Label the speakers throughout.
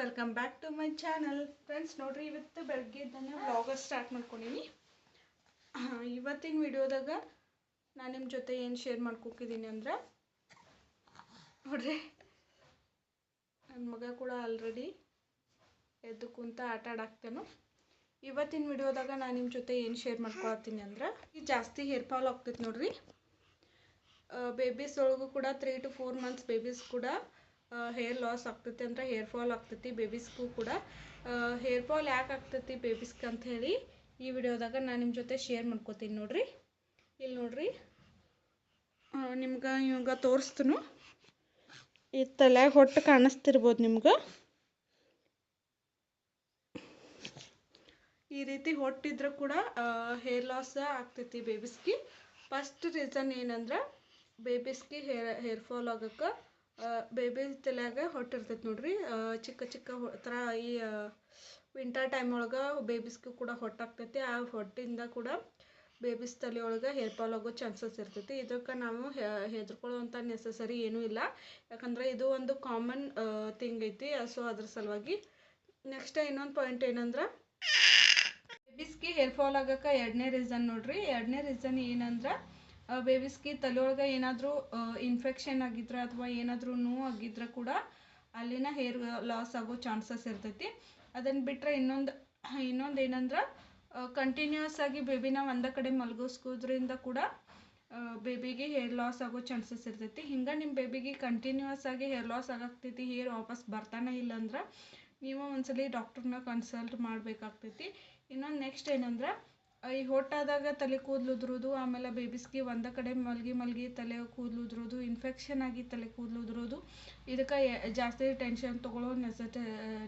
Speaker 1: Welcome back to my channel friends ನೋಡ್ರಿ, ಇವತ್ತು ಬೆಳಗ್ಗೆ ನಾನು ವ್ಲಾಗ ಸ್ಟಾರ್ಟ್ ಮಾಡ್ಕೊಂಡೀನಿ. ಇವತ್ತಿನ ವಿಡಿಯೋದಾಗ ನಾನು ನಿಮ್ಮ ಜೊತೆ ಏನು ಶೇರ್ ಮಾಡ್ಕೊಕಿದ್ದೀನಿ ಅಂದ್ರೆ, ನೋಡ್ರಿ ನನ್ನ ಮಗ ಕೂಡ ಆಲ್ರೆಡಿ ಎದ್ದು ಕುಂತ ಆಟ ಆಡಾಕ್ತೇನು. ಇವತ್ತಿನ ವಿಡಿಯೋದಾಗ ನಾನು ನಿಮ್ಮ ಜೊತೆ ಏನು ಶೇರ್ ಮಾಡ್ಕೊಳತ್ತೀನಿ ಅಂದ್ರೆ, ಈ ಜಾಸ್ತಿ ಹೇರ್ ಫಾಲ್ ಆಗ್ತೈತೆ ನೋಡ್ರಿ. ಬೇಬೀಸ್ ಒಳಗೂ ಕೂಡ three two four months babies ಕೂಡ ಹೇರ್ ಲಾಸ್ ಆಗ್ತೈತಿ ಅಂದ್ರೆ ಹೇರ್ ಫಾಲ್ ಆಗ್ತೈತಿ ಬೇಬೀಸ್ಗೂ ಕೂಡ. ಹೇರ್ ಫಾಲ್ ಯಾಕೆ ಆಗ್ತೈತಿ ಬೇಬೀಸ್ಗೆ ಅಂತ ಹೇಳಿ ಈ ವಿಡಿಯೋದಾಗ ನಾನು ನಿಮ್ಮ ಜೊತೆ ಶೇರ್ ಮಾಡ್ಕೋತೀನಿ ನೋಡಿರಿ. ಇಲ್ಲಿ ನೋಡಿರಿ. ನಿಮ್ಗೆ ಇವಾಗ ತೋರಿಸ್ತನು. ಈ ತಲೆ ಹೊಟ್ಟು ಕಾಣಿಸ್ತಿರ್ಬೋದು ನಿಮ್ಗೆ. ಈ ರೀತಿ ಹೊಟ್ಟಿದ್ರೆ ಕೂಡ ಹೇರ್ ಲಾಸ್ ಆಗ್ತೈತಿ ಬೇಬೀಸ್ಗೆ ಫಸ್ಟ್ ರೀಸನ್ ಏನಂದ್ರೆ ಬೇಬೀಸ್ಗೆ ಹೇರ್ ಹೇರ್ ಫಾಲ್ ಆಗಕ್ಕೆ ಬೇಬಿ ತಲೆಯಾಗ ಹೊಟ್ಟಿರ್ತೈತೆ ನೋಡ್ರಿ. ಚಿಕ್ಕ ಚಿಕ್ಕ ಥರ ಈ ವಿಂಟರ್ ಟೈಮ್ ಒಳಗೆ ಬೇಬಿಸ್ಗೂ ಕೂಡ ಹೊಟ್ಟಾಗ್ತೈತಿ ಆ ಹೊಟ್ಟಿಂದ ಕೂಡ ಬೇಬಿಸ್ ತಲೆಯೊಳಗೆ ಹೇರ್ ಫಾಲ್ ಆಗೋ ಚಾನ್ಸಸ್ ಇರ್ತೈತಿ. ಇದಕ್ಕೆ ನಾವು ಹೆದರ್ಕೊಳ್ಳೋವಂಥ ನೆಸಸರಿ ಏನೂ ಇಲ್ಲ. ಯಾಕಂದರೆ ಇದು ಒಂದು ಕಾಮನ್ ಥಿಂಗ್ ಐತಿ. ಸೊ ಅದ್ರ ಸಲುವಾಗಿ ನೆಕ್ಸ್ಟ್ ಇನ್ನೊಂದು ಪಾಯಿಂಟ್ ಏನಂದ್ರೆ ಬೇಬಿಸ್ಗೆ ಹೇರ್ ಫಾಲ್ ಆಗಕ್ಕೆ ಎರಡನೇ ರೀಸನ್ ನೋಡ್ರಿ. ಎರಡನೇ ರೀಸನ್ ಏನಂದ್ರೆ ಬೇಬೀಸ್ಗೆ ತಲೆಯೊಳಗೆ ಏನಾದರೂ ಇನ್ಫೆಕ್ಷನ್ ಆಗಿದ್ರೆ ಅಥವಾ ಏನಾದರೂ ನೋವು ಆಗಿದ್ರೆ ಕೂಡ ಅಲ್ಲಿನ ಹೇರ್ ಲಾಸ್ ಆಗೋ ಚಾನ್ಸಸ್ ಇರ್ತೈತಿ. ಅದನ್ನು ಬಿಟ್ಟರೆ ಇನ್ನೊಂದು ಇನ್ನೊಂದು ಏನಂದ್ರೆ ಕಂಟಿನ್ಯೂಸ್ ಆಗಿ ಬೇಬಿನ ಒಂದೇ ಕಡೆ ಮಲಗಿಸ್ಕೋದ್ರಿಂದ ಕೂಡ ಬೇಬಿಗೆ ಹೇರ್ ಲಾಸ್ ಆಗೋ ಚಾನ್ಸಸ್ ಇರ್ತೈತಿ. ಹಿಂಗೆ ನಿಮ್ಮ ಬೇಬಿಗೆ ಕಂಟಿನ್ಯೂಸ್ ಆಗಿ ಹೇರ್ ಲಾಸ್ ಆಗಾಕ್ತೈತಿ ಹೇರ್ ವಾಪಸ್ ಬರ್ತಾನೆ ಇಲ್ಲ ಅಂದ್ರೆ, ನೀವು ಒಂದ್ಸಲಿ ಡಾಕ್ಟರ್ನ ಕನ್ಸಲ್ಟ್ ಮಾಡಬೇಕಾಗ್ತೈತಿ. ಇನ್ನೊಂದು ನೆಕ್ಸ್ಟ್ ಏನಂದ್ರೆ ಈ ಹೊಟ್ಟಾದಾಗ ತಲೆ ಕೂದಲು ಉದುರೋದು ಆಮೇಲೆ ಬೇಬಿಸ್ಗೆ ಒಂದ ಕಡೆ ಮಲ್ಗಿ ಮಲ್ಗಿ ತಲೆ ಕೂದಲು ಉದುರೋದು ಇನ್ಫೆಕ್ಷನ್ ಆಗಿ ತಲೆ ಕೂದಲು ಉದುರೋದು ಇದಕ್ಕೆ ಜಾಸ್ತಿ ಟೆನ್ಷನ್ ತೊಗೊಳ್ಳೋ ನೆಸ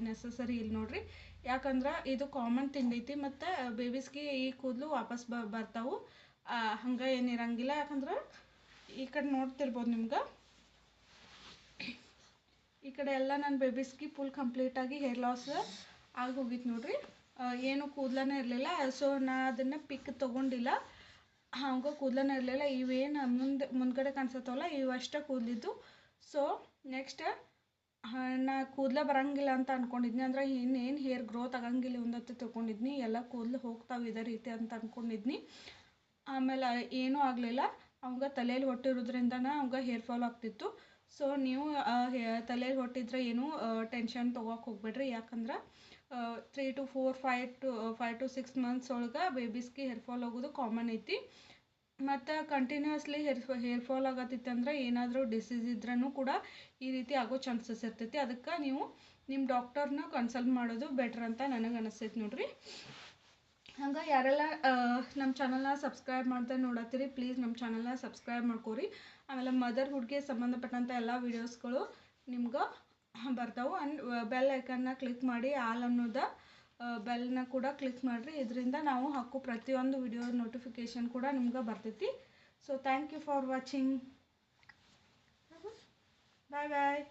Speaker 1: ನೆಸಸರಿ ಇಲ್ಲ ನೋಡ್ರಿ. ಯಾಕಂದ್ರೆ ಇದು ಕಾಮನ್ ಥಿಂಗ್ ಐತಿ ಮತ್ತು ಬೇಬಿಸ್ಗೆ ಈ ಕೂದಲು ವಾಪಸ್ ಬ, ಬರ್ತಾವು. ಹಂಗೆ ಏನಿರಂಗಿಲ್ಲ ಯಾಕಂದ್ರೆ ಈ ಕಡೆ ನೋಡ್ತಿರ್ಬೋದು ನಿಮ್ಗೆ. ಈ ಕಡೆ ಎಲ್ಲ ನನ್ನ ಬೇಬಿಸ್ಗೆ ಫುಲ್ ಕಂಪ್ಲೀಟಾಗಿ ಹೇರ್ ಲಾಸ್ ಆಗಿ ಹೋಗಿತ್ತು ನೋಡ್ರಿ. ಏನು ಕೂದಲನೇ ಇರಲಿಲ್ಲ. ಸೊ ನಾ ಅದನ್ನು ಪಿಕ್ ತೊಗೊಂಡಿಲ್ಲ. ಹಂಗೆ ಕೂದಲನೇ ಇರಲಿಲ್ಲ. ಇವೇನು ಮುಂದೆ, ಮುಂದ್ಗಡೆ ಕಾಣಿಸತ್ತವಲ್ಲ ಇವಷ್ಟೇ ಕೂದಲಿದ್ದು. ಸೊ ನೆಕ್ಸ್ಟ್ ನಾ ಕೂದಲ ಬರಂಗಿಲ್ಲ ಅಂತ ಅಂದ್ಕೊಂಡಿದ್ನಿ ಅಂದ್ರೆ ಇನ್ನೇನು ಹೇರ್ ಗ್ರೋತ್ ಆಗಂಗಿಲ್ಲ ಒಂದೊತ್ತು ತಿಳ್ಕೊಂಡಿದ್ನಿ ಎಲ್ಲ ಕೂದಲು ಹೋಗ್ತಾವೆ ಇದೇ ರೀತಿ ಅಂತ ಅಂದ್ಕೊಂಡಿದ್ನಿ ಆಮೇಲೆ ಏನೂ ಆಗಲಿಲ್ಲ. ಅವಾಗ ತಲೆಯಲ್ಲಿ ಹೊಟ್ಟಿರೋದ್ರಿಂದನೇ ಅವಂಗ ಹೇರ್ ಫಾಲ್ ಆಗ್ತಿತ್ತು. ಸೊ ನೀವು ತಲೆಯಲ್ಲಿ ಹೊಟ್ಟಿದ್ರೆ ಏನೂ ಟೆನ್ಷನ್ ತೊಗೋಕೆ ಹೋಗ್ಬೇಡ್ರಿ. ಯಾಕಂದ್ರೆ three to four five to five to six months ಒಳಗೆ ಬೇಬೀಸ್ಗೆ ಹೇರ್ ಫಾಲ್ ಆಗೋದು ಕಾಮನ್ ಐತಿ. ಮತ್ತು ಕಂಟಿನ್ಯೂಸ್ಲಿ ಹೇರ್ ಹೇರ್ ಫಾಲ್ ಆಗತ್ತಿತ್ತಂದ್ರೆ ಏನಾದರೂ ಡಿಸೀಸ್ ಇದ್ರೂ ಕೂಡ ಈ ರೀತಿ ಆಗೋ ಚಾನ್ಸಸ್ ಇರ್ತೈತಿ. ಅದಕ್ಕೆ ನೀವು ನಿಮ್ಮ ಡಾಕ್ಟರ್ನ ಕನ್ಸಲ್ಟ್ ಮಾಡೋದು ಬೆಟ್ರ್ ಅಂತ ನನಗೆ ಅನಿಸ್ತೈತಿ ನೋಡಿರಿ. ಹಂಗೆ ಯಾರೆಲ್ಲ ನಮ್ಮ ಚಾನಲ್ನ ಸಬ್ಸ್ಕ್ರೈಬ್ ಮಾಡ್ತಾ ನೋಡತ್ತೀರಿ ಪ್ಲೀಸ್ ನಮ್ಮ ಚಾನಲ್ನ ಸಬ್ಸ್ಕ್ರೈಬ್ ಮಾಡ್ಕೊರಿ. ಆಮೇಲೆ ಮದರ್ಹುಡ್ಗೆ ಸಂಬಂಧಪಟ್ಟಂಥ ಎಲ್ಲ ವೀಡಿಯೋಸ್ಗಳು ನಿಮ್ಗೆ ಬರ್ತಾವೆ. ಆ್ಯಂಡ್ ಬೆಲ್ ಐಕನ್ನ ಕ್ಲಿಕ್ ಮಾಡಿ ಆಲ್ ಅನ್ನೋದ ಬೆಲ್ನ ಕೂಡ ಕ್ಲಿಕ್ ಮಾಡಿರಿ. ಇದರಿಂದ ನಾವು ಹಾಕೋ ಪ್ರತಿಯೊಂದು ವಿಡಿಯೋ ನೋಟಿಫಿಕೇಷನ್ ಕೂಡ ನಿಮ್ಗೆ ಬರ್ತೈತಿ. So thank you for watching bye bye